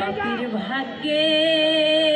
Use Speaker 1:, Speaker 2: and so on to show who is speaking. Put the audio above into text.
Speaker 1: পাপির ভাগ্যে